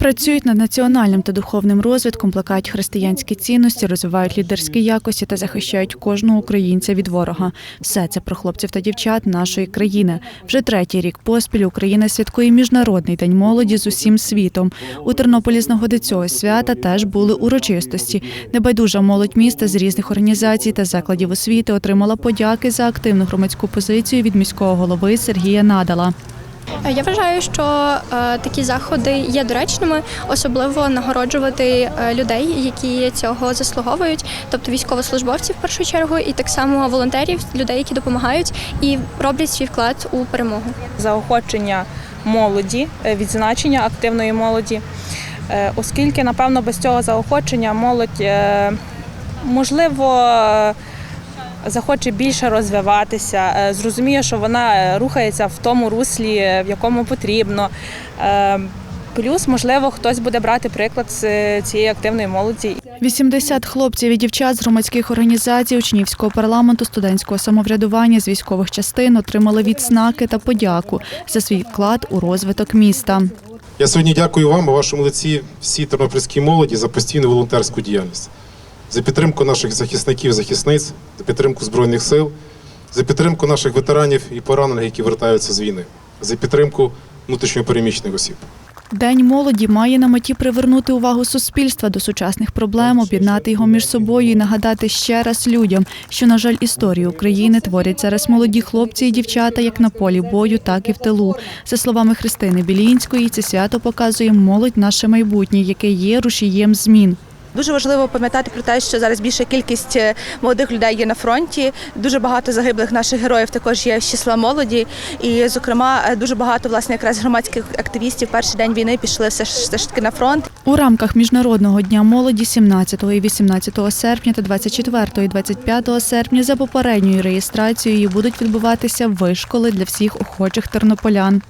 Працюють над національним та духовним розвитком, плекають християнські цінності, розвивають лідерські якості та захищають кожного українця від ворога. Все це про хлопців та дівчат нашої країни. Вже третій рік поспіль Україна святкує міжнародний день молоді з усім світом. У Тернополі з нагоди цього свята теж були урочистості. Небайдужа молодь міста з різних організацій та закладів освіти отримала подяки за активну громадську позицію від міського голови Сергія Надала. Е, Я вважаю, що е, такі заходи є доречними, особливо нагороджувати е, людей, які цього заслуговують, тобто військовослужбовців в першу чергу, і так само волонтерів, людей, які допомагають і роблять свій вклад у перемогу. заохочення молоді, відзначення активної молоді, оскільки, напевно, без цього заохочення молодь можливо захоче більше розвиватися, е, зрозуміє, що вона рухається в тому руслі, в якому потрібно. Е, Плюс, можливо, хтось буде брати приклад з е, цієї активної молоді 80 хлопців і дівчат з громадських організацій, учнівського парламенту, студентського самоврядування з військових частин отримали відзнаки та подяку за свій вклад у розвиток міста. Я сьогодні дякую вам, а вашому лиці всій тернопільській молоді за постійну волонтерську діяльність, за підтримку наших захисників, захисниць, за підтримку збройних сил, за підтримку наших ветеранів і поранених, які вертаються з війни, за підтримку внутрішньопереміщених осіб. День молоді має на меті привернути увагу суспільства до сучасних проблем, об'єднати його між собою і нагадати ще раз людям, що, на жаль, історію України творять зараз молоді хлопці і дівчата як на полі бою, так і в тилу. За словами Христини Білінської, це свято показує молодь наше майбутнє, яке є рушієм змін. Дуже важливо пам'ятати про те, що зараз більша кількість е, молодих людей є на фронті. Дуже багато загиблих наших героїв також є з числа молоді. І, зокрема, е, дуже багато власне якраз громадських активістів перший день війни пішли все ж все ж таки на фронт. У рамках Міжнародного дня молоді 17 і 18 серпня та 24 і 25 серпня за попередньою реєстрацією будуть відбуватися вишколи для всіх охочих тернополян.